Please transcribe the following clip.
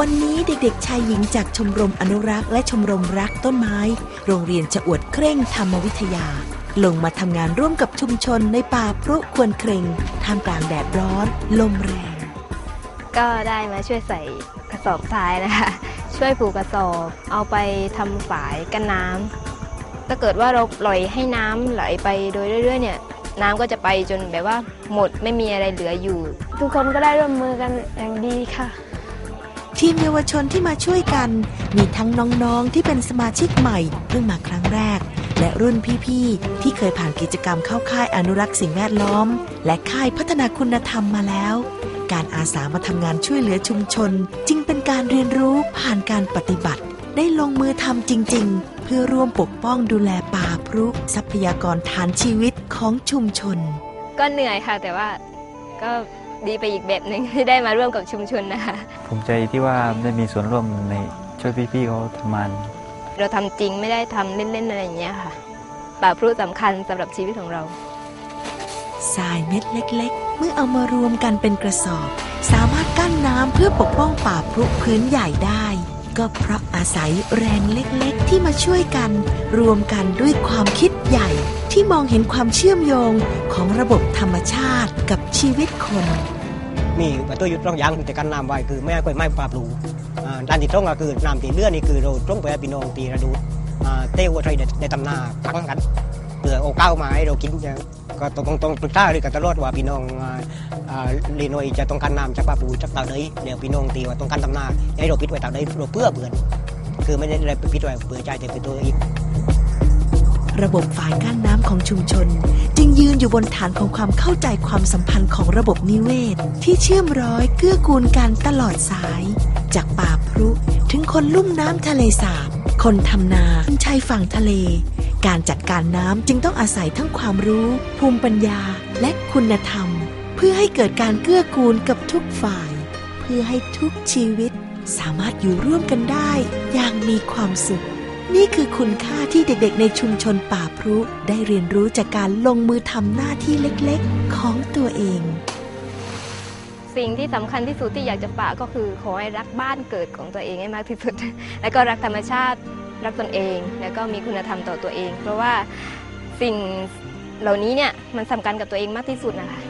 วันนี้เด็กๆ ชายหญิงจากชมรมอนุรักษ์และชมรมรักต้นไม้ โรงเรียนจะอวดเคร่งธรรมวิทยา ลงมาทำงานร่วมกับชุมชนในป่าพรุควรเคร่งท่ามกลางแดดร้อน ลมแรง ก็ได้มาช่วยใส่กระสอบทรายนะคะ ช่วยผูกกระสอบ เอาไปทำฝายกันน้ำถ้าเกิดว่าเราปล่อยให้น้ำไหลไปโดยเรื่อยๆเนี่ยน้ำก็จะไปจนแบบว่าหมดไม่มีอะไรเหลืออยู่ ทุกคนก็ได้ร่วมมือกันอย่างดีค่ะ ทีมเยาวชนที่มาช่วยกัน มีทั้งน้องๆที่เป็นสมาชิกใหม่เพิ่งมาครั้งแรก และรุ่นพี่ๆ ที่เคยผ่านกิจกรรมเข้าค่ายอนุรักษ์สิ่งแวดล้อม และค่ายพัฒนาคุณธรรมมาแล้ว การอาสามาทำงานช่วยเหลือชุมชน จึงเป็นการเรียนรู้ผ่านการปฏิบัติ ได้ลงมือทำจริง ๆ เพื่อร่วมปกป้องดูแลป่าพรุทรัพยากรฐานชีวิตของชุมชน ก็เหนื่อยค่ะแต่ว่าก็ ดีไปอีกแบบหนึ่งที่ได้มาร่วมกับชุมชนนะคะภูมิใจที่ว่าได้มีส่วนร่วมในช่วยพี่ๆเขาทำงานเราทำจริงไม่ได้ทำเล่นๆอะไรอย่างเงี้ยค่ะ ป่าพรุสำคัญสำหรับชีวิตของเราทรายเม็ดเล็ก ๆ เมื่อเอามารวมกันเป็นกระสอบ สามารถกั้นน้ำเพื่อปกป้องป่าพรุพื้นใหญ่ได้ ก็เพราะอาศัยแรงเล็กๆ ที่มาช่วยกัน รวมกันด้วยความคิดใหญ่ที่มองเห็นความเชื่อมโยงของระบบธรรมชาติกับชีวิตคน มีประตูยุดร่องยางแต่กันน้ำไว้คือไม่ให้กล้วยไม้ปลาปลูด้านที่ตรงก็คือน้ำตีเลื่อนนี่คือเราตรงไปพี่น้องตีระดูเต้วัวไทยในตำนาพังกัน เพื่อเอาก้าวมาให้เรากินเนี่ยก็ต้องต้องปรึกษาเลยกันตลอดว่าพี่น้องอ่าอ่าเรียนว่าจะต้องการน้ำจากปลาปูจากเต่าเดยเดี๋ยวพี่น้องตีว่าต้องการตำนาให้เราปิดไว้เต่าเดยเราเพื่อเบื่อนคือไม่ได้อะไรปิดไว้เบื่อใจแต่เป็นตัวเอีกระบบฝายกั้นน้ำของชุมชน จึงยืนอยู่บนฐานของความเข้าใจความสัมพันธ์ของระบบนิเวศ ที่เชื่อมร้อยเกื้อกูลกันตลอดสาย จากป่าพรุถึงคนลุ่มน้ำทะเลสาบ คนทำนาชายฝั่งทะเล การจัดการน้ำจึงต้องอาศัยทั้งความรู้ ภูมิปัญญาและคุณธรรม เพื่อให้เกิดการเกื้อกูลกับทุกฝ่าย เพื่อให้ทุกชีวิตสามารถอยู่ร่วมกันได้อย่างมีความสุข นี่คือคุณค่าที่เด็กๆ ในชุมชนป่าพรุได้เรียนรู้จากการลงมือทำหน้าที่เล็กๆ ของตัวเอง สิ่งที่สำคัญที่สุดที่อยากจะฝากก็คือขอให้รักบ้านเกิดของตัวเองให้มากที่สุด แล้วก็รักธรรมชาติ รักตนเอง แล้วก็มีคุณธรรมต่อตัวเอง เพราะว่าสิ่งเหล่านี้เนี่ยมันสำคัญกับตัวเองมากที่สุดนะคะ